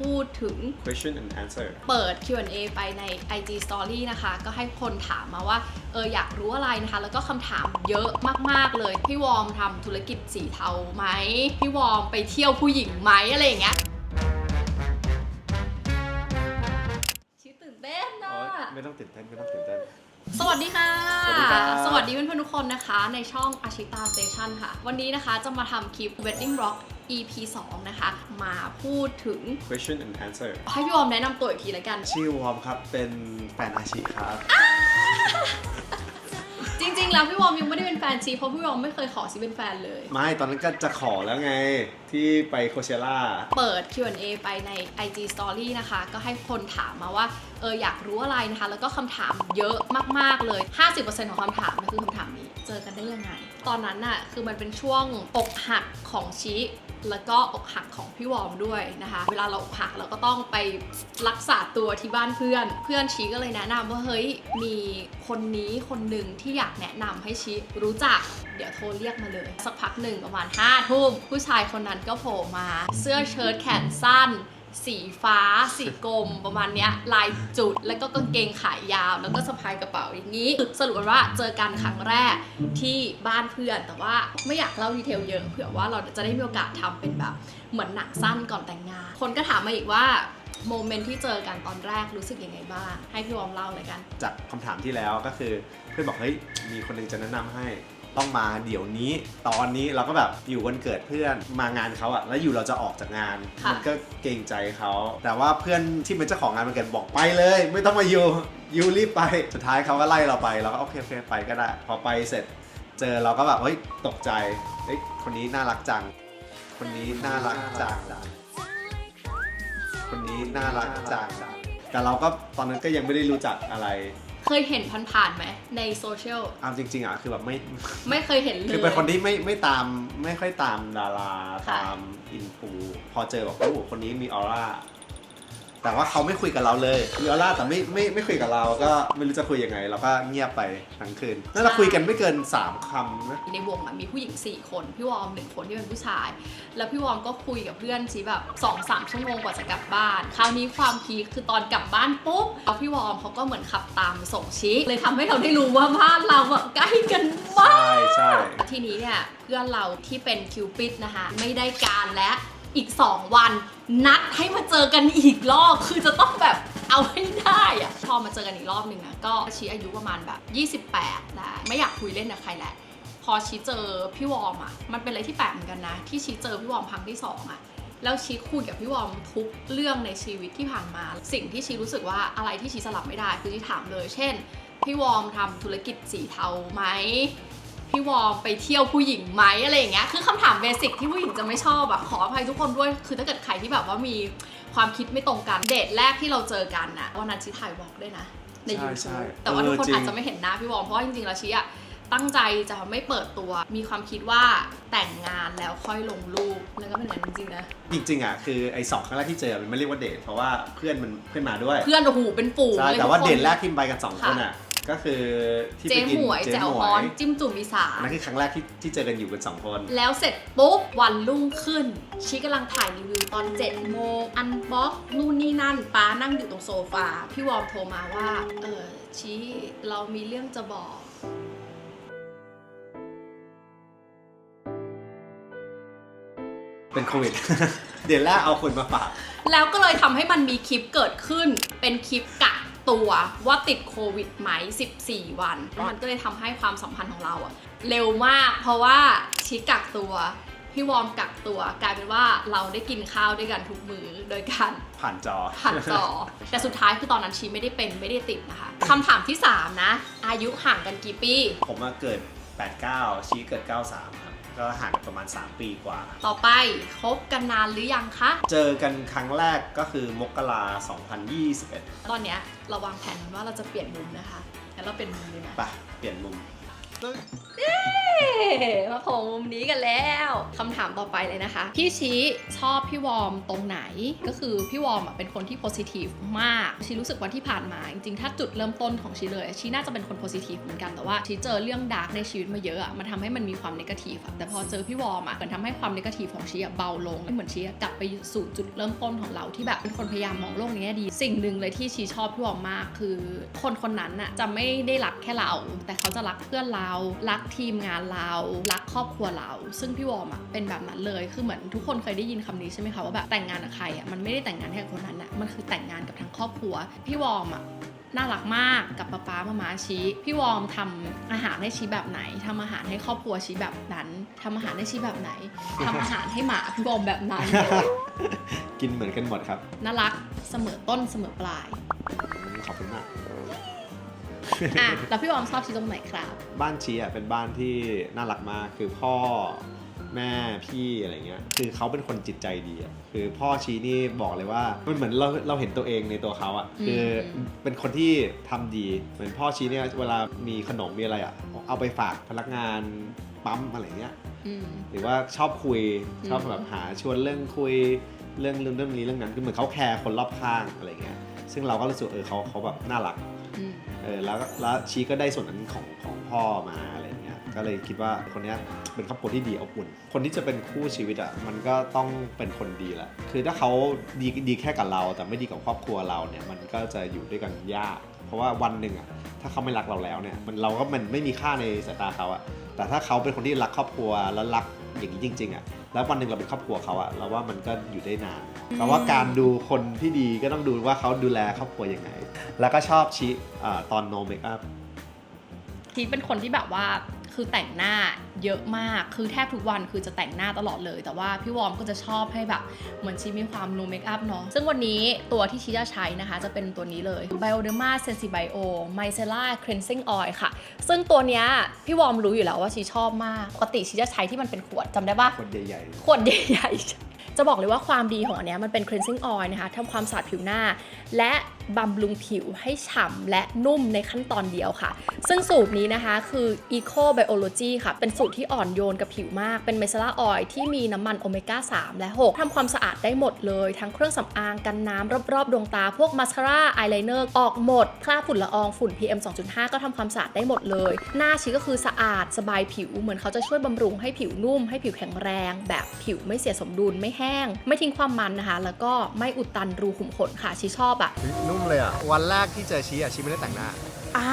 พูดถึง question and answer เปิด Q&A ไปใน IG Story นะคะ ก็ให้คนถามมาว่า เอออยากรู้อะไรนะคะ แล้วก็คำถามเยอะมาก ๆ เลย พี่วอร์มทำธุรกิจสีเทาไหม พี่วอร์มไปเที่ยวผู้หญิงไหมอะไรอย่างเงี้ยชิวตื่นเต้นนะโอ๊ยไม่ต้องตื่นเต้นไม่ต้องตื่นเต้น สวัสดีค่ะ สวัสดีครับ สวัสดีเพื่อนๆทุกคนนะคะ ในช่องอาชิตาสเตชันค่ะ วันนี้นะคะจะมาทำคลิป Wedding Rock EP 2 นะคะ มาพูดถึง question and answer ให้พี่วอร์มแนะนำตัวอีกทีละกัน ชื่อวอร์มครับ เป็นแฟนอาชีครับ จริงๆ แล้วพี่วอร์มยังไม่ได้เป็นแฟนชีเพราะพี่วอร์มไม่เคยขอชีเป็นแฟนเลย ไม่ตอนนั้นก็จะขอแล้วไงที่ไปโคเชล่า เปิด Q&A ไปใน IG Story นะคะ ก็ให้คนถามมาว่า เอออยากรู้อะไรนะคะ แล้วก็คำถามเยอะมากๆเลย 50%ของคำถามนะคือคำถามนี้ เจอกันได้ยังไง ตอนนั้นน่ะ คือมันเป็นช่วงอกหักของชิ แล้วก็อกหักของพี่วอร์มด้วยนะคะ เวลาเราอกหักเราก็ต้องไปรักษาตัวที่บ้านเพื่อน เพื่อนชีก็เลยแนะนำว่าเฮ้ยมีคนนี้คนหนึ่งที่อยากแนะนำให้ชิรู้จัก เดี๋ยวโทรเรียกมาเลย สักพักหนึ่งประมาณ5้าทุ่มผู้ชายคนนั้นก็โผล่มา เสื้อเชิ้ตแขนสั้น สีฟ้า สีกรมประมาณเนี้ยลายจุดแล้วก็กางเกงขายยาว แล้วก็สะพายกระเป๋าอย่างนี้สรุปว่าเจอกันครั้งแรกที่บ้านเพื่อน แต่ว่าไม่อยากเล่าดีเทลเยอะเผื่อว่าเราจะได้มีโอกาสทำเป็นแบบ เหมือนหนังสั้นก่อนแต่งงาน คนก็ถามมาอีกว่าโมเมนต์ที่เจอกันตอนแรกรู้สึกยังไงบ้าง ให้พี่วอมเล่าเลยกัน จากคำถามที่แล้วก็คือเพื่อนบอกเฮ้ยมีคนหนึงจะแนะนำให้ ต้องมาเดี๋ยวนี้ ตอนนี้เราก็แบบอยู่วันเกิดเพื่อนมางานเขาอะแล้วอยู่เราจะออกจากงาน ค่ะ มัก็เกรงใจเขาแต่ว่าเพื่อนที่เป็นเจ้าของงานมันเกิดบอกไปเลย ไม่ต้องมาอยู่อยู่รีบไปสุดท้ายเขาก็ไล่เราไปเราก็โอเคโอเคไปก็ได้ พอไปเสร็จ เจอเราก็แบบเฮ้ยตกใจเฮ้ยคนนี้น่ารักจัง คนนี้น่ารักจังคนนี้น่ารักจังแต่เราก็ตอนนั้นก็ยังไม่ได้รู้จักอะไร เคยเห็นผ่านๆไหมในโซเชียลเอาจริงๆอะคือแบบไม่ไม่เคยเห็นเลย คือเป็นคนที่ไม่ไม่ตามไม่ค่อยตามดาราค่ะ ตามอินฟูพอเจอแบบโอ้โหคนนี้มีออร่า แต่ว่าเขาไม่คุยกับเราเลยมีออร่าแต่ไม่ไม่ไม่คุยกับเราก็ไม่รู้จะคุยยังไง เราก็เงียบไปทั้งคืนนั่นเราคุยกันไม่เกิน 3คำนะ ในวงอะมีผู้หญิง 4 คน พี่วอร์มหนึ่งคนที่เป็นผู้ชาย แล้วพี่วอร์มก็คุยกับเพื่อนชีแบบ2อสามชั่วโมงกว่าจะกลับบ้าน คราวนี้ความพีคคือตอนกลับบ้านปุ๊บแล้วพี่วอร์มเขาก็เหมือนขับตามส่งชีเลยทำให้เราได้รู้ว่าบ้านเราอะใกล้กันมากใช่ใช่ ทีนี้เนี่ยเพื่อนเราที่เป็นคิวปิดนะคะไม่ได้การและ อีก 2 วัน นัดให้มาเจอกันอีกรอบ คือจะต้องแบบเอาให้ได้อะพอมาเจอกันอีกรอบหนึ่งอะก็ชี้อายุประมาณแบบ 28แล้วไม่อยากคุยเล่นกับใครแหละพอชี้เจอพี่วอมอะมันเป็นอะไรที่แปลกเหมือนกันนะ ที่ชี้เจอพี่วอมครั้งที่สองอะแล้วชี้คุยกับพี่วอมทุกเรื่องในชีวิตที่ผ่านมา สิ่งที่ชี้รู้สึกว่าอะไรที่ชี้สลับไม่ได้คือชี้ถามเลย เช่น พี่วอมทำธุรกิจสีเทาไหม พี่วอร์มไปเที่ยวผู้หญิงไหมอะไรอย่างเงี้ยคือคำถามเบสิกที่ผู้หญิงจะไม่ชอบอะขออภัยทุกคนด้วย คือถ้าเกิดใครที่แบบว่ามีความคิดไม่ตรงกันเดทแรกที่เราเจอกันอะวันนั้นชีถ่ายวอล์กด้วยนะ ในใช่ YouTube ใช่แต่ว่าทุกคนเออจริง อาจจะไม่เห็นหน้าพี่วอร์มเพราะว่าจริงๆแล้วชีอะตั้งใจจะไม่เปิดตัว มีความคิดว่าแต่งงานแล้วค่อยลงรูปแล้วก็เป็นอย่างนั้นจริงๆนะจริงๆอะคือไอ้สองครั้งแรกที่เจอมันไม่เรียกว่าเดทเพราะว่าเพื่อนมันเพื่อนมาด้วย เพื่อนโอ้โหเป็นฝูงใช่ เลยแต่ว่าทุกคน เดทแรกที่ไปกันสองคนค่ะอะ ก็คือที่เจ๊ไปกินหมวยเจ๊แจ๋วหมฮวอนยจิ้มจุ่มอีสานอันนั้นคือครั้งแรกที่ที่เจอกันอยู่กันสองคน แล้วเสร็จปุ๊บวันรุ่งขึ้นชีกำลังถ่ายรีวิวตอน7จ็ดโมงอันบ็อกนู่นนี่นั่นป้านั่งอยู่ตรงโซฟาพี่วอร์มโทรมาว่า เออชีเรามีเรื่องจะบอก เป็นโควิด เดทแรกเอาคนมาฝาก แล้วก็เลยทำให้มันมีคลิปเกิดขึ้น เป็นคลิปกัก ตัวว่าติดโควิดไหม 14 วัน มันก็เลยทำให้ความสัมพันธ์ของเราอะเร็วมาก เพราะว่าชีกักตัว พี่วอร์มกักตัว กลายเป็นว่าเราได้กินข้าวด้วยกันทุกมื้อโดยการ ผ่านจอ ผ่านจอ แต่สุดท้ายคือตอนนั้นชีไม่ได้เป็นไม่ได้ติดนะคะคำถามที่ 3 นะ อายุห่างกันกี่ปี ผมมาเกิด 89 ชี้เกิด 93ครับ ก็ห่างกันประมาณ 3 ปีกว่า ต่อไปคบกันนานหรือยังคะ เจอกันครั้งแรกก็คือมกรา2021ตอนเนี้ยเราวางแผนว่าเราจะเปลี่ยนมุมนะคะงั้นเราเป็นมุมเลยนะ ไปเปลี่ยนมุมซึ่งเอ๊ะ มาโผล่มุมนี้กันแล้วคำถามต่อไปเลยนะคะ พี่ชี้ชอบพี่วอร์มตรงไหน ก็คือพี่วอร์มเป็นคนที่โพซิทีฟมาก ชีรู้สึกว่าที่ผ่านมา จริงๆ ถ้าจุดเริ่มต้นของชีเลย ชีน่าจะเป็นคนโพซิทีฟเหมือนกันแต่ว่าชีเจอเรื่องดาร์กในชีวิตมาเยอะอะมันทำให้มันมีความนกาทีฟแต่พอเจอพี่วอร์มอะมันทำให้ความนกาทีฟของชีเบาลงเหมือนชีกลับไปสู่จุดเริ่มต้นของเราที่แบบเป็นคนพยายามมองโลกในแง่ดี สิ่งหนึ่งเลยที่ชีชอบพี่วอร์มมาก คือ คนคนนั้นน่ะจะไม่ได้รักแค่เรา แต่เขาจะรักเพื่อนเรารักทีมงานเรารักครอบครัวเรา ซึ่งพี่วอร์มอะเป็นแบบนั้นเลยคือเหมือนทุกคนเคยได้ยินคำนี้ใช่ไหมคะว่าแบบแต่งงานกับใครอะมันไม่ได้แต่งงานแค่กับคนนั้นอะมันคือแต่งงานกับทั้งครอบครัว พี่วอร์มอะน่ารักมากกับป๊าป๊ามามาชี้พี่วอร์มทำอาหารให้ชี้แบบไหนทำอาหารให้ครอบครัวชี้แบบนั้นทำอาหารให้ชี้แบบไหนทำอาหารให้หมาพี่วอร์มแบบนั้น กินเหมือนกันหมดครับ น่ารักเสมอต้นเสมอปลาย ขอบคุณมาก อะแล้วพี่วอร์มชอบชี้ตรงไหนครับ บ้านชีอะเป็นบ้านที่น่ารักมากคือพ่อแม่พี่อะไรเงี้ย คือเขาเป็นคนจิตใจดีอะคือพ่อชีนี่บอกเลยว่ามันเหมือนเราเราเห็นตัวเองในตัวเขาอะคือเป็นคนที่ทำดีเหมือนพ่อชีเนี่ยเวลามีขนมมีอะไรอะเอาไปฝากพนักงานปั๊มอะไรเงี้ยอืมหรือว่าชอบคุยอืมชอบแบบหาชวนเรื่องคุยเรื่องเรื่องเรื่องนี้เรื่องนั้นคือเหมือนเขาแคร์คนรอบข้างอะไรเงี้ยซึ่งเราก็รู้สึกเออเขาเขาแบบน่ารักอืม เออแล้วแล้วชีก็ได้ส่วนนั้นของของพ่อมาอะไรเงี้ยก็เลยคิดว่าคนเนี้ยเป็นครอบครัวที่ดีอบอุ่น คนที่จะเป็นคู่ชีวิตอะมันก็ต้องเป็นคนดีแหละคือถ้าเขาดีดีแค่กับเรา แต่ไม่ดีกับครอบครัวเราเนี่ยมันก็จะอยู่ด้วยกันยาก เพราะว่าวันหนึ่งอะถ้าเขาไม่รักเราแล้วเนี่ยมันเราก็มันไม่มีค่าในสายตาเขาอะแต่ถ้าเขาเป็นคนที่รักครอบครัวแล้วรัก อย่างนี้จริง ๆอะแล้ววันหนึ่งเราเป็นครอบครัวเขาอะเราว่ามันก็อยู่ได้นานเพราะว่าการดูคนที่ดีก็ต้องดูว่าเขาดูแลครอบครัวยังไง แล้วก็ชอบชิอ่าตอนโนเมคอัพ ทีเป็นคนที่แบบว่า คือแต่งหน้าเยอะมาก คือแทบทุกวันคือจะแต่งหน้าตลอดเลย แต่ว่าพี่วอร์มก็จะชอบให้แบบเหมือนชีมีความ no make up เนาะ ซึ่งวันนี้ตัวที่ชีจะใช้นะคะ จะเป็นตัวนี้เลย Bioderma Sensibio Micellar Cleansing Oil ค่ะ ซึ่งตัวเนี้ยพี่วอร์มรู้อยู่แล้วว่าชีชอบมาก ปกติชีจะใช้ที่มันเป็นขวดจำได้ปะคนใหญ่ขวดใหญ่ๆจะบอกเลยว่าความดีของอันเนี้ยมันเป็น cleansing oil นะคะทำความสะอาดผิวหน้า และ บำรุงผิวให้ฉ่ำและนุ่มในขั้นตอนเดียวค่ะ ซึ่งสูตรนี้นะคะคือ eco biology ค่ะ เป็นสูตรที่อ่อนโยนกับผิวมาก เป็นเมซ l ล r ออยที่มีน้ำมันโอเมก้า 3 และ 6 ทำความสะอาดได้หมดเลย ทั้งเครื่องสำอางกันน้ำรอบๆ ดวงตา พวกมาสคาร่าอายไลเนอร์ออกหมด คราบฝุ่นละอองฝุ่น PM 2.5 ก็ทำความสะอาดได้หมดเลย หน้าชีก็คือสะอาดสบายผิว เหมือนเขาจะช่วยบำรุงให้ผิวนุ่ม ให้ผิวแข็งแรง แบบผิวไม่เสียสมดุลไม่แห้ง ไม่ทิ้งความมันนะคะ แล้วก็ไม่อุดตันรูขุมขนค่ะชีชอบอะนุ่มเลยอะ วันแรกที่เจอชีอะชีไม่ได้แต่งหน้า อ่า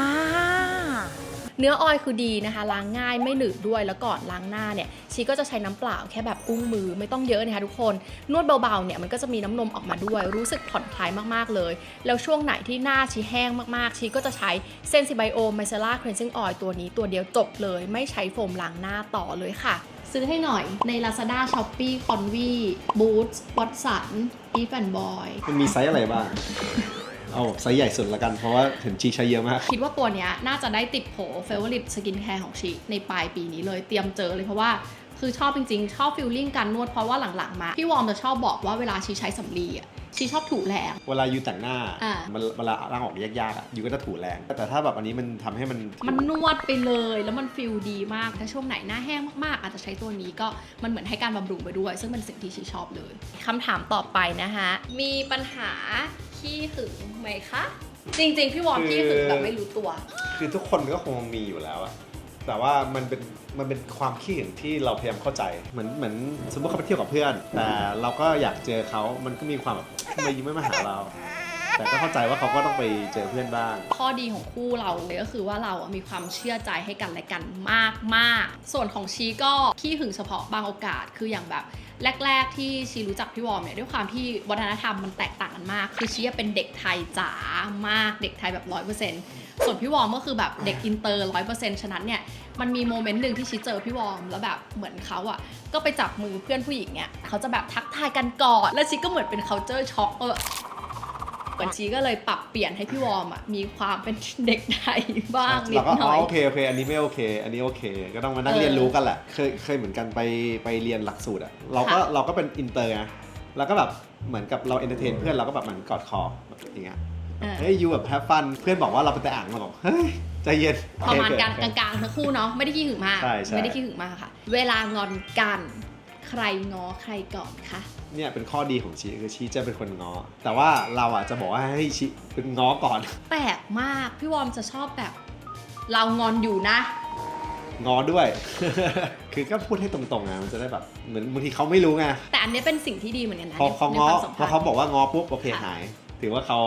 เนื้อออยคือดีนะคะ ล้างง่ายไม่หนืดด้วยแล้วก่อนล้างหน้าเนี่ยชีก็จะใช้น้ำเปล่าแค่แบบอุ้งมือไม่ต้องเยอะนะคะทุกคน นวดเบาๆเนี่ยมันก็จะมีน้ำนมออกมาด้วย รู้สึกผ่อนคลายมากๆเลย แล้วช่วงไหนที่หน้าชีแห้งมากๆ ชีก็จะใช้ Sensibio Micellar Cleansing Oil ตัวนี้ตัวเดียวจบเลย ไม่ใช้โฟมล้างหน้าต่อเลยค่ะ ซื้อให้หน่อยใน Lazada Shopee Convi Boots Watson Eve and Boy มันมีไซส์อะไรบ้าง เอาไซส์ใหญ่สุดละกันเพราะว่าเห็นชีใช้เยอะมาก คิดว่าตัวเนี้ยน่าจะได้ติดโผ Favorite Skin Care ของชีในปลายปีนี้เลยเตรียมเจอเลยเพราะว่าคือชอบจริงๆ ชอบฟิลลิ่งการนวดเพราะว่าหลังๆมา พี่วอร์มจะชอบบอกว่าเวลาชีใช้สำลีอะชีชอบถูแรง เวลายูแต่งหน้า อ่ามันเวลาร่างออกยากๆอะยูก็จะถูแรง แต่ถ้าแบบอันนี้มันทำให้มัน มันนวดไปเลยแล้วมันฟิลดีมากถ้าช่วงไหนหน้าแห้งมากๆ อาจจะใช้ตัวนี้ก็มันเหมือนให้การบำรุงไปด้วย ซึ่งเป็นสิ่งที่ชีชอบเลยคำถามต่อไปนะคะมีปัญหา ขี้หึงไหมคะ จริง ๆ พี่วอร์มขี้หึงแบบไม่รู้ตัว คือทุกคนก็คงมีอยู่แล้วอะแต่ว่ามันเป็นมันเป็นความขี้หึงที่เราพยายามเข้าใจ เหมือนเหมือนสมมติเขาไปเที่ยวกับเพื่อน แต่เราก็อยากเจอเขามันก็มีความแบบทำไมยิ้มไม่มาหาเรา แต่ก็เข้าใจว่าเขาก็ต้องไปเจอเพื่อนบ้าง ข้อดีของคู่เราเลยก็คือว่าเราอะมีความเชื่อใจให้กันและกันมากมากๆส่วนของชีก็ขี้หึงเฉพาะบางโอกาสคืออย่างแบบ แรก ๆ ที่ชีรู้จักพี่วอมเนี่ยด้วยความที่วัฒนธรรมมันแตกต่างกันมาก คือชีเป็นเด็กไทยจ๋ามากเด็กไทยแบบร้อยเปอร์เซ็นต์ส่วนพี่วอมก็คือแบบเด็กอินเตอร์ร้อยเปอร์เซ็นต์ฉะนั้นเนี่ยมันมีโมเมนต์หนึ่งที่ชีเจอพี่วอมแล้วแบบเหมือนเขาอะก็ไปจับมือเพื่อนผู้หญิงเนี่ยเขาจะแบบทักทายกันก่อนแล้วชีก็เหมือนเป็น culture shock เออ เหมือนชีก็เลยปรับเปลี่ยนให้พี่วอร์มอะมีความเป็นเด็กไทยบ้างนิเราดก็หอ๋น่ออยโอเคโอเค อันนี้ไม่โอเค อันนี้โอเค ก็ต้องมานั่งเออเรียนรู้กันแหละ เคยเคยเหมือนกันไปไปเรียนหลักสูตรอะเราก็ค่ะเราก็เป็นอินเตอร์ไงแล้วก็แบบเหมือนกับเราเอนเตอร์เทนเพื่อนเราก็แบบเหมือนกอดคอแบบอย่างเงี้ยเออเฮ้ยยูแบบแฮปฟันเพื่อนบอกว่าเราเป็นแต่อ่างเราบอกเฮ้ยใจเย็นประมาณกลางโอเคกลางๆทั้งคู่เนาะไม่ได้ขี้หึงมากใช่ใช่ไม่ได้ขี้หึงมากค่ะ เวลางอนกัน ใครงอใครก่อนคะ เนี่ยเป็นข้อดีของชีคือชีจะเป็นคนง้อ แต่ว่าเราอะจะบอกว่าให้ชีเป็นง้อก่อน แปลกมาก พี่วอมจะชอบแบบ เรางอนอยู่นะ ง้อด้วย คือก็พูดให้ตรงๆไงมันจะได้แบบเหมือนบางทีเขาไม่รู้ไงแต่อันนี้เป็นสิ่งที่ดีเหมือนกันนะพอในเขาในง้อความสัมพพัอนเขาธ์บอกว่าง้อปุ๊บโอเคค่ะหาย ถือว่าเขา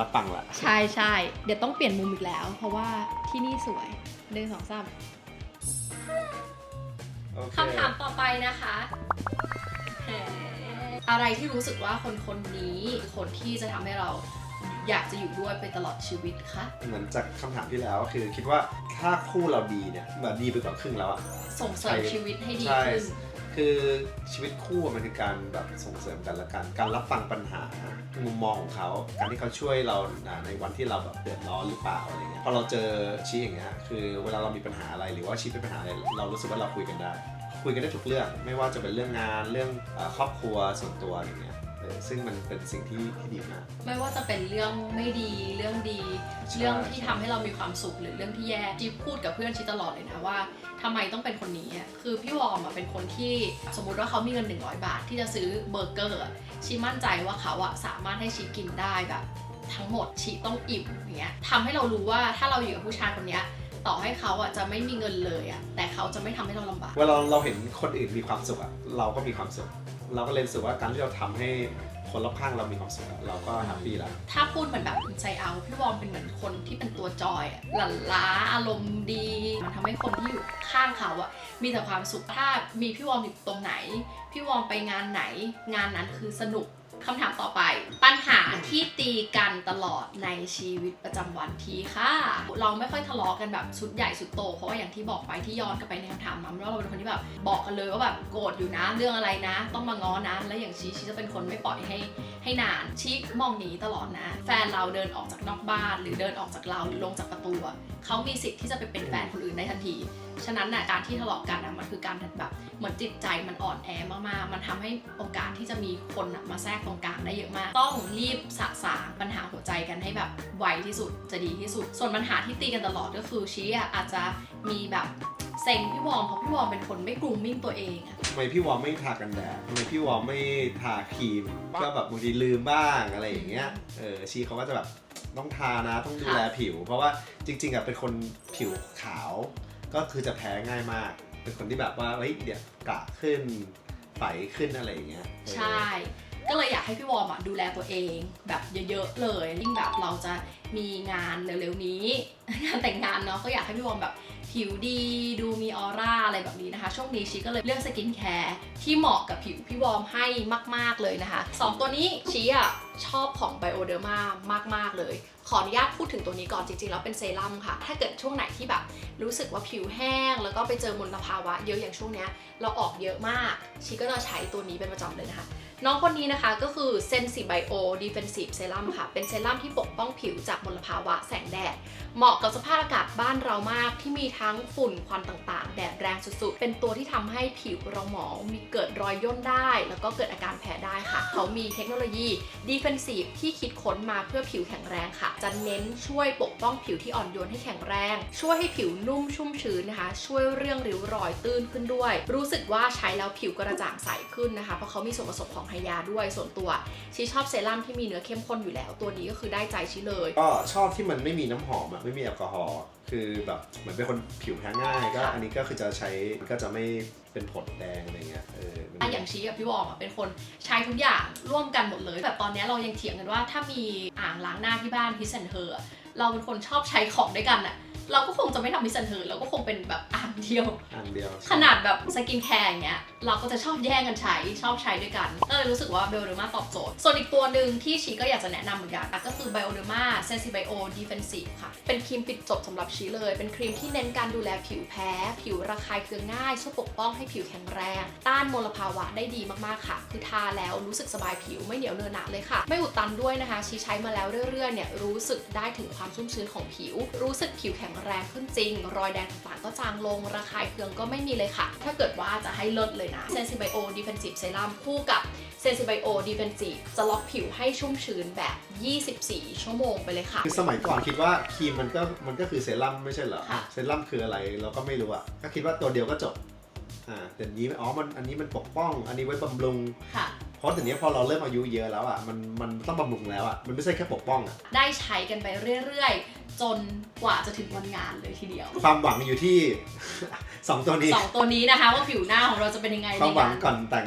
รับฟังละ ใช่ใช่เดี๋ยวต้องเปลี่ยนมุมอีกแล้ว เพราะว่าที่นี่สวยหนึ่งสองสามโอเคคำถามต่อไปนะคะแหม อะไรที่รู้สึกว่าคนคนนี้คนที่จะทำให้เราอยากจะอยู่ด้วยไปตลอดชีวิตคะเหมือนจากคำถามที่แล้วก็คือคิดว่าถ้าคู่เราดีเนี่ยแบบดีไปกว่าครึ่งแล้วอะส่งเสริมใช่ชีวิตให้ดีใช่ขึ้นคือชีวิตคู่มันคือการแบบส่งเสริมกันและกัน การรับฟังปัญหา มุมมองของเขา การที่เขาช่วยเราอ่าในวันที่เราแบบเดือดร้อนหรือเปล่าอะไรเงี้ย พอเราเจอชี้อย่างเงี้ย คือเวลาเรามีปัญหาอะไรหรือว่าชี้เป็นปัญหาอะไร เรารู้สึกว่าเราคุยกันได้ คุยกันได้ทุกเรื่อง ไม่ว่าจะเป็นเรื่องงานเรื่องเอ่อครอบครัวส่วนตัวอะไรเงี้ยเออซึ่งมันเป็นสิ่งที่ที่ดีมาก ไม่ว่าจะเป็นเรื่องไม่ดีเรื่องดีใช่เรื่องที่ทำให้เรามีความสุขหรือเรื่องที่แย่จิ๊บพูดกับเพื่อนชิดตลอดเลยนะว่าทำไมต้องเป็นคนนี้อะคือพี่วอร์มอะเป็นคนที่สมมุติว่าเขามีเงิน 100 บาท ที่จะซื้อเบอร์เกอร์อะชีมั่นใจว่าเขาอะสามารถให้ชีกินได้แบบ ทั้งหมดชีต้องอิ่มอย่างเงี้ยทำให้เรารู้ว่าถ้าเราอยู่กับผู้ชายคนเนี้ย ต่อให้เขาอะจะไม่มีเงินเลยอะแต่เขาจะไม่ทำให้เราลำบาก เวลาเราเห็นคนอื่นมีความสุขอะเราก็มีความสุข เราก็เลยรู้สึกว่าการที่เราทำให้คนรอบข้างเรามีความสุขอะเราก็แฮปปี้แล้วถ้าพูดเหมือนแบบอินไซเอาพี่วอร์มเป็นเหมือนคนที่เป็นตัวจอยอะหลั่นล้าอารมณ์ดี มันทำให้คนที่อยู่ข้างเขาอะมีแต่ความสุขถ้ามีพี่วอร์มอยู่ตรงไหน พี่วอร์มไปงานไหน งานนั้นคือสนุก คำถามต่อไป ปัญหาที่ตีกันตลอดในชีวิตประจำวันทีค่ะ เราไม่ค่อยทะเลาะกันแบบชุดใหญ่ชุดโต เพราะว่าอย่างที่บอกไปที่ย้อนกลับไปในคำถามนั้นว่าเราเป็นคนที่แบบบอกกันเลยว่าแบบโกรธอยู่นะเรื่องอะไรนะ ต้องมาง้อนะ แล้วอย่างชีชีจะเป็นคนไม่ปล่อยให้ให้นานชิมองหนีตลอดนะ แฟนเราเดินออกจากนอกบ้าน หรือเดินออกจากเราหรือลงจากประตูเขามีสิทธิ์ที่จะไปเป็นแฟนคนอื่นได้ทันที ฉะนั้นน่ะการที่ทะเลาะกันอะมันคือการแบบเหมือนจิตใจมันอ่อนแอมากๆ มันทำให้โอกาสที่จะมีคนอะมาแทรกตรงกลางได้เยอะมาก ต้องรีบสะสางปัญหาหัวใจกันให้แบบไวที่สุดจะดีที่สุด ส่วนปัญหาที่ตีกันตลอดก็คือชี้อะอาจจะมีแบบเซ็งพี่วอมเพราะพี่วอมเป็นคนไม่กรูมมิ่งตัวเองอะทำไมพี่วอลไม่ทากันแดดทำไมพี่วอลไม่ทาครีม ก็แบบบางทีลืมบ้างอะไรอย่างเงี้ย เออชีเขาก็จะแบบต้องทานะต้องดูแลผิว เพราะว่าจริงๆอะเป็นคนผิวขาว ก็คือจะแพ้ง่ายมาก เป็นคนที่แบบว่าเฮ้ยเดี๋ยวกะขึ้นไฝขึ้นอะไรอย่างเงี้ยใช่ ก็เลยอยากให้พี่วอร์มอะดูแลตัวเองแบบเยอะๆเลยยิ่งแบบเราจะมีงานเร็วๆนี้งานแต่งงานเนาะก็อยากให้พี่วอร์มแบบ ผิวดีดูมีออร่าอะไรแบบนี้นะคะ ช่วงนี้ชีก็เลยเลือกสกินแคร์ที่เหมาะกับผิวพี่วอมให้มาก ๆ เลยนะคะสองตัวนี้ชีอะชอบของ Bioderma มามาก ๆ เลย ขออนุญาตพูดถึงตัวนี้ก่อนจริง ๆ แล้วเป็นเซรั่มค่ะ ถ้าเกิดช่วงไหนที่แบบรู้สึกว่าผิวแห้ง แล้วก็ไปเจอมลภาวะเยอะอย่างช่วงเนี้ยเราออกเยอะมาก ชีก็จะใช้ตัวนี้เป็นประจำเลยนะคะน้องคนนี้นะคะก็คือ Sensi Bio Defensive Serum ค่ะ เป็นเซรั่มที่ปกป้องผิวจากมลภาวะแสงแดด เหมาะกับสภาพอากาศบ้านเรามากที่มีทั้งฝุ่นควันต่างๆ แดดแรงสุดๆ เป็นตัวที่ทำให้ผิวเราหมองมีเกิดรอยย่นได้ แล้วก็เกิดอาการแพ้ได้ค่ะ เขามีเทคโนโลยี Defensive ที่คิดค้นมาเพื่อผิวแข็งแรงค่ะ จะเน้นช่วยปกป้องผิวที่อ่อนโยนให้แข็งแรง ช่วยให้ผิวนุ่มชุ่มชื้นนะคะ ช่วยเรื่องริ้วรอยตื้นขึ้นด้วย รู้สึกว่าใช้แล้วผิวกระจ่างใสขึ้นนะคะ เพราะเขามีส่วนผสมของไฮยาด้วยส่วนตัวชีชอบเซรั่มที่มีเนื้อเข้มข้นอยู่แล้ว ตัวนี้ก็คือได้ใจชีเลยก็ชอบที่มันไม่มีน้ำหอมอะไม่มีแอลกอฮอล์ คือแบบเหมือนเป็นคนผิวแพ้ง่ายก็ค่ะอันนี้ก็คือจะใช้มันก็จะไม่เป็นผดแดงอะไรเงี้ยเออมันอะอย่างชีกับพี่วอมอะเป็นคนใช้ทุกอย่างร่วมกันหมดเลย แบบตอนเนี้ยเรายังเถียงกันว่าถ้ามีอ่างล้างหน้าที่บ้านพิเศษเธอเราเป็นคนชอบใช้ของด้วยกันอะ เราก็คงจะไม่ทำพิเศษเธอเราก็คงเป็นแบบอ่างเดียว อันเดียวขนาดแบบสกินแคร์อย่างเงี้ยเราก็จะชอบแย่งกันใช้ชอบใช้ด้วยกันก็เลยรู้สึกว่า Bioderma ตอบโจทย์ ส่วนอีกตัวหนึ่งที่ชีก็อยากจะแนะนำเหมือนกันอะก็คือ Bioderma Sensibio Defensive ค่ะ เป็นครีมปิดจบสำหรับชีเลย เป็นครีมที่เน้นการดูแลผิวแพ้ ผิวระคายเคืองง่าย ช่วยปกป้องให้ผิวแข็งแรง ต้านมลภาวะได้ดีมากๆค่ะ คือทาแล้วรู้สึกสบายผิวไม่เหนียวเนอะหนะเลยค่ะ ไม่อุดตันด้วยนะคะ ชีใช้มาแล้วเรื่อยๆเนี่ยรู้สึกได้ถึงความชุ่มชื้นของผิว รู้สึกผิวแข็งแรงขึ้นจริง รอยแดงต่างๆก็จางลงระคายเคืองก็ไม่มีเลยค่ะ ถ้าเกิดว่าจะให้เลิศเลยนะ Sensibio Defensive Serum คู่กับเซนซิไบโอดีเฟนซีจะล็อกผิวให้ชุ่มชื้นแบบ 24 ชั่วโมงไปเลยค่ะ คือสมัยก่อนคิดว่าครีมมันก็มันก็คือเซรั่มไม่ใช่เหรอ ค่ะ เซรั่มคืออะไรเราก็ไม่รู้อะก็คิดว่าตัวเดียวก็จบอ่าแต่นี้อ๋อมันอันนี้มันปกป้อง อันนี้ไว้บำรุง ค่ะ เพราะแต่นี้พอเราเริ่มอายุเยอะแล้วอะมันมันต้องบำรุงแล้วอะมันไม่ใช่แค่ปกป้องอะได้ใช้กันไปเรื่อยๆ จนกว่าจะถึงวันงานเลยทีเดียวความหวังอยู่ที่ สองตัวนี้สองตัวนี้นะคะว่าผิวหน้าของเราจะเป็นยังไงความหวังในก่อนแต่ง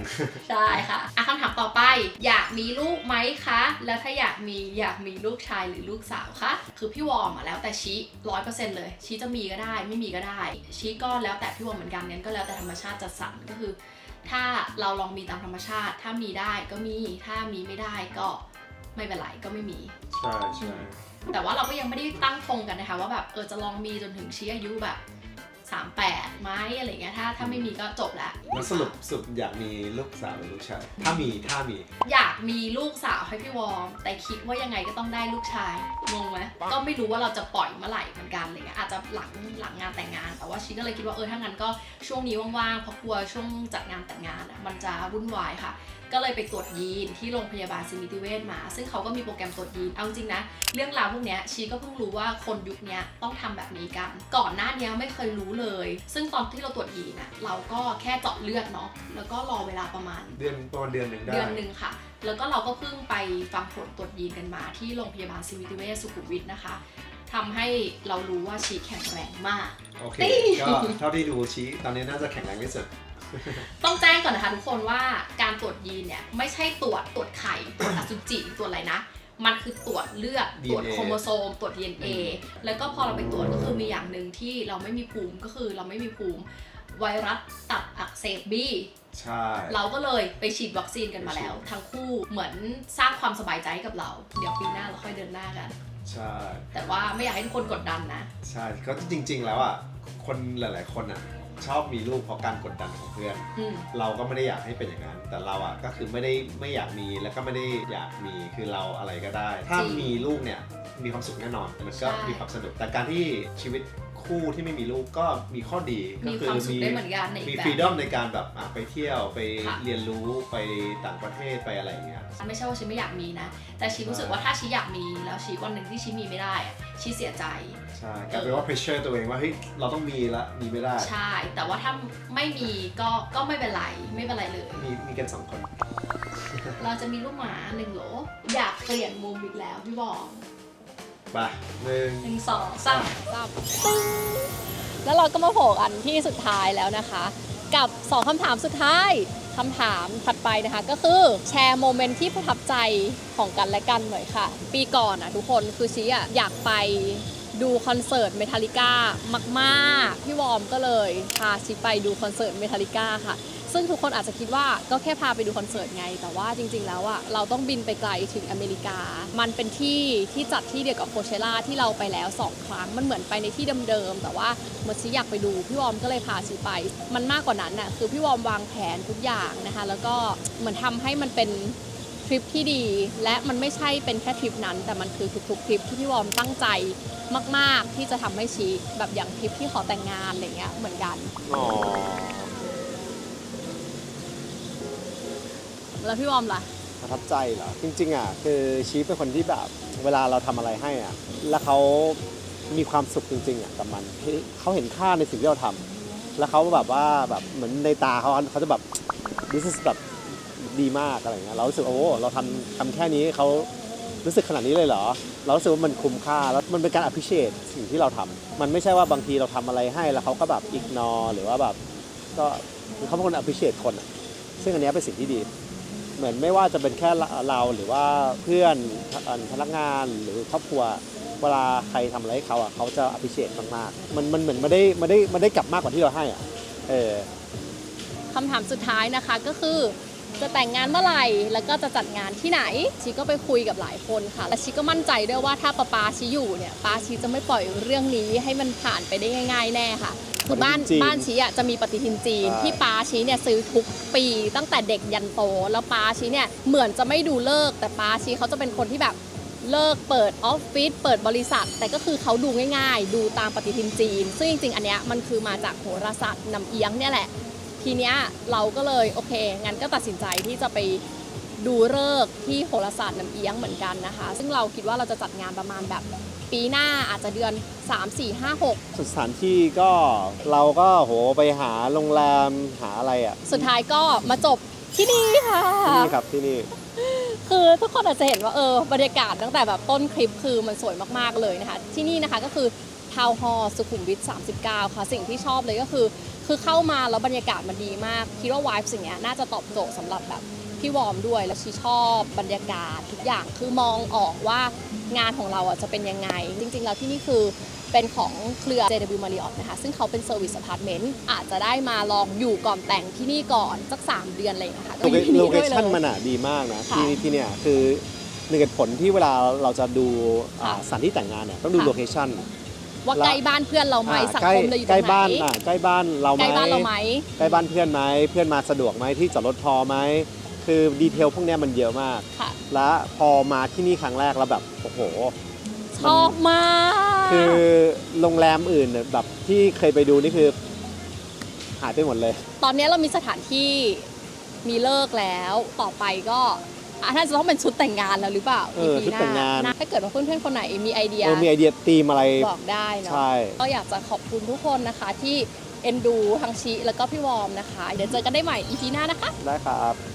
ใช่ค่ะอะคำถามต่อไป อยากมีลูกไหมคะ แล้วถ้าอยากมีอยากมีลูกชายหรือลูกสาวคะคือพี่วอร์มอะแล้วแต่ชี้ร้อยเปอร์เซ็นต์เลยชี้จะมีก็ได้ ไม่มีก็ได้ชี้ก็แล้วแต่พี่วอร์มเหมือนกันงั้นก็แล้วแต่ธรรมชาติจัดสรรก็คือ ถ้าเราลองมีตามธรรมชาติ ถ้ามีได้ก็มี ถ้ามีไม่ได้ก็ไม่เป็นไรก็ไม่มี ใช่ใช่แต่ว่าเราก็ยังไม่ได้ตั้งธงกันนะคะ ว่าแบบเออจะลองมีจนถึงชี้อายุแบบ 38ไหมอะไรเงี้ยถ้าถ้าไม่มีก็จบละแล้วสรุปสรุปอยากมีลูกสาวหรือลูกชาย ถ้ามีถ้ามี อยากมีลูกสาวให้พี่วอร์มแต่คิดว่ายังไงก็ต้องได้ลูกชายงงไหมก็ไม่รู้ว่าเราจะปล่อยเมื่อไหร่เหมือนกันอะไรเงี้ยอาจจะหลังหลังงานแต่งงาน แต่ว่าชีก็เลยคิดว่าเออถ้างั้นก็ช่วงนี้ว่างๆเพราะกลัวช่วงจัดงานแต่งงานอะมันจะวุ่นวายค่ะ ก็เลยไปตรวจยีนที่โรงพยาบาลซิมิติเวชมา ซึ่งเขาก็มีโปรแกรมตรวจยีน เอาจริงนะ เรื่องราวพวกเนี้ยชีก็เพิ่งรู้ว่าคนยุคเนี้ยต้องทำแบบนี้กัน ก่อนหน้าเนี้ยไม่เคยรู้เลย ซึ่งตอนที่เราตรวจยีนอะเราก็แค่เจาะเลือดเนาะ แล้วก็รอเวลาประมาณ เดือนประมาณเดือนหนึ่งได้ เดือนหนึ่งค่ะ แล้วก็เราก็เพิ่งไปฟังผลตรวจยีนกันมาที่โรงพยาบาลซิมิติเวชสุขุมวิทนะคะทำให้เรารู้ว่าชีแข็งแรงมาก โอเคตี้ก็เท่าที่ดูชี้ตอนนี้น่าจะแข็งแรงที่สุด ต้องแจ้งก่อนนะคะทุกคนว่าการตรวจยีนเนี่ยไม่ใช่ตรวจตรวจไข่ตรวจอสุจิตรวจอะไรนะ มันคือตรวจเลือดตรวจ DNA โครโมโซม ตรวจ DNA แล้วก็พอเราไปตรวจก็คือมีอย่างหนึ่งที่เราไม่มีภูมิก็คือเราไม่มีภูมิไวรัสตับอักเสบบีใช่ เราก็เลยไปฉีดวัคซีนกันมาแล้ว ทั้งคู่เหมือนสร้างความสบายใจให้กับเรา เดี๋ยวปีหน้าเราค่อยเดินหน้ากัน ใช่ แต่ว่าไม่อยากให้ทุกคนกดดันนะ ใช่ ก็จริง ๆ แล้วอะ คนหลาย ๆ คนอะ ชอบมีลูกเพราะการกดดันของเพื่อน อืม เราก็ไม่ได้อยากให้เป็นอย่างนั้น แต่เราอะก็คือไม่ได้ไม่อยากมีแล้วก็ไม่ได้อยากมีคือเราอะไรก็ได้ ถ้าจริงมีลูกเนี่ยมีความสุขแน่นอนมันก็ใช่ มีความสนุกแต่การที่ชีวิตคู่ที่ไม่มีลูกก็มีข้อดีก็มีคืความสุขได้เหมือนกันในมีแบบฟรีดอมในการแบบอะไปเที่ยวไปค่ะ เรียนรู้ไปต่างประเทศไปอะไรอย่างเงี้ย ไม่ใช่ว่าชีไม่อยากมีนะ แต่ชีรู้สึกว่าถ้าชีอยากมีแล้วชีวันหนึ่งที่ชีมีไม่ได้อะชีเสียใจ ใช่กลายเป็นว่า pressure ตัวเองว่าเฮ้ยเราต้องมีละมีไม่ได้ใช่ แต่ว่าถ้าไม่มีก็ก็ไม่เป็นไรไม่เป็นไรเลย มีมีกันสองคน เราจะมีลูกหมาหนึ่งโหล อยากเปลี่ยนมุมอีกแล้วพี่บอกไปหนึ่งหนึ่งสองสามสามตึ้งแล้วเราก็มาโผล่กันที่สุดท้ายแล้วนะคะ กับ 2คำถามสุดท้ายคำถามถัดไปนะคะก็คือแชร์โมเมนต์ที่ประทับใจของกันและกันหน่อยค่ะ ปีก่อนอะทุกคนคือชีอะอยากไป ดูคอนเสิร์ตเมทัลิก้ามากๆ พี่วอร์มก็เลยพาชิไปดูคอนเสิร์ตเมทัลิก้าค่ะ ซึ่งทุกคนอาจจะคิดว่าก็แค่พาไปดูคอนเสิร์ตไง แต่ว่าจริง ๆ แล้วอะเราต้องบินไปไกลถึงอเมริกา มันเป็นที่ที่จัดที่เดียวกับโคเชล่าที่เราไปแล้ว 2 ครั้ง มันเหมือนไปในที่เดิมๆ แต่ว่าเมื่อชีอยากไปดูพี่วอมก็เลยพาชีไป มันมากกว่านั้นน่ะคือพี่วอมวางแผนทุกอย่างนะคะ แล้วก็เหมือนทำให้มันเป็น ทริปที่ดี และมันไม่ใช่เป็นแค่ทริปนั้น แต่มันคือทุกๆทริปที่พี่วอมตั้งใจมาก ๆ ที่จะทำให้ชีแบบอย่างทริปที่ขอแต่งงานอะไรเงี้ยเหมือนกันอ๋อแล้วพี่วอมล่ะประทับใจเหรอจริงๆอะคือชีฟเป็นคนที่แบบเวลาเราทำอะไรให้อะแล้วเขามีความสุขจริงๆอะกับมันที่เขาเห็นค่าในสิ่งที่เราทำแล้วเขาแบบว่าแบบเหมือนในตาเขาเขาจะแบบ this is แบบ ดีมากอะไรเงี้ยเรารู้สึกโอ้เราทำทำแค่นี้เขารู้สึกขนาดนี้เลยเหรอ เรารู้สึกว่ามันคุ้มค่าแล้วมันเป็นการ appreciate สิ่งที่เราทำมันไม่ใช่ว่าบางทีเราทำอะไรให้แล้วเขาก็แบบ ignore หรือว่าแบบก็เขาเป็นคน appreciate คนซึ่งอันนี้เป็นสิ่งที่ดี เหมือนไม่ว่าจะเป็นแค่เราหรือว่าเพื่อนพนักงานหรือครอบครัวเวลาใครทำอะไรให้เขาอะเขาจะ appreciate มากๆมันมันเหมือนไม่ได้ไม่ได้ไม่ได้กลับมากกว่าที่เราให้อะเออคำถามสุดท้ายนะคะก็คือ จะแต่งงานเมื่อไหร่ แล้วก็จะจัดงานที่ไหน ชีก็ไปคุยกับหลายคนค่ะ และชีก็มั่นใจด้วยว่าถ้าป้าปาชีอยู่เนี่ยป้าชีจะไม่ปล่อยเรื่องนี้ให้มันผ่านไปได้ง่าย ๆ แน่ค่ะคือบ้านปฏิทินจีนบ้านชีอะจะมีปฏิทินจีนใช่ที่ป้าชีเนี่ยซื้อทุกปีตั้งแต่เด็กยันโต แล้วป้าชีเนี่ยเหมือนจะไม่ดูเลิกษ์แต่ป้าชีเขาจะเป็นคนที่แบบเลิกเปิดออฟฟิศเปิดบริษัท แต่ก็คือเขาดูง่าย ๆ ดูตามปฏิทินจีน ซึ่งจริงๆอันเนี้ยมันคือมาจากโหราศาสตร์นำเอียงเนี่ยแหละ ทีเนี้ยเราก็เลยโอเค งั้นก็ตัดสินใจที่จะไปดูเลิกษ์ที่โหราศาสตร์น้ำเอียงเหมือนกันนะคะ ซึ่งเราคิดว่าเราจะจัดงานประมาณแบบปีหน้าอาจจะเดือน 3 4 5 6 สถานที่ก็เราก็โหไปหาโรงแรมหาอะไรอะสุดท้ายก็มาจบที่นี่ค่ะ ที่นี่ครับที่นี่ คือทุกคนอาจจะเห็นว่าเออบรรยากาศตั้งแต่แบบต้นคลิปคือมันสวยมากๆเลยนะคะ ที่นี่นะคะก็คือ ทาวน์ฮอลล์สุขุมวิท 39 ค่ะ สิ่งที่ชอบเลยก็คือ คือเข้ามาแล้วบรรยากาศมันดีมาก คิดว่าวายสิ่งเนี้ยน่าจะตอบโจทย์สำหรับแบบพี่วอร์มด้วย แล้วชีชอบบรรยากาศทุกอย่างคือมองออกว่างานของเราอะจะเป็นยังไง จริง ๆ แล้วที่นี่คือเป็นของเครือ JW Marriott นะคะ ซึ่งเขาเป็นเซอร์วิสอพาร์ตเมนต์อาจจะได้มาลองอยู่ก่อนแต่งที่นี่ก่อนสัก 3 เดือนอะไรอย่างเงี้ยค่ะก็อยู่ที่โลนี่เคด้วยเลชั่นยมันอะดีมากนะค่ะที่ที่เนี่ยคือหนึ่งเหตุผลที่เวลาเราจะดูอ่าค่ะสถานที่แต่งงานเนี่ยต้องดูค่ะโลเคชั่น ว่าใกล้บ้านเพื่อนเราไหมอ่าสังใกล้คมเราอยู่ตใกรล้งไหนบ้านอะใกล้บ้านเราไหมใกล้บ้านเราไหมใกล้บ้านเพื่อนไหมเพื่อนมาสะดวกไหมที่จอดรถพอไหมคือดีเทลพวกเนี้ยมันเยอะมากค่ะและพอมาที่นี่ครั้งแรกแล้วแบบโอ้โหชอบมาก คือโรงแรมอื่นเนี่ยแบบที่เคยไปดูนี่คือหายไปหมดเลย ตอนนี้เรามีสถานที่มีเลิกแล้วต่อไปก็ อะน่าจะต้องเป็นชุดแต่งงานแล้วหรือเปล่า เออ EP ชุดแต่งงาน หถ้าเกิดว่าเพื่อนๆคนไหนมีไอเดีย เออมีไอเดียธีมอะไร บอกได้เนาะใช่ ก็อยากจะขอบคุณทุกคนนะคะที่เอ็นดูทั้งชีแล้วก็พี่วอร์มนะคะ เดี๋ยวเจอกันได้ใหม่ EP หน้านะคะ ได้ครับ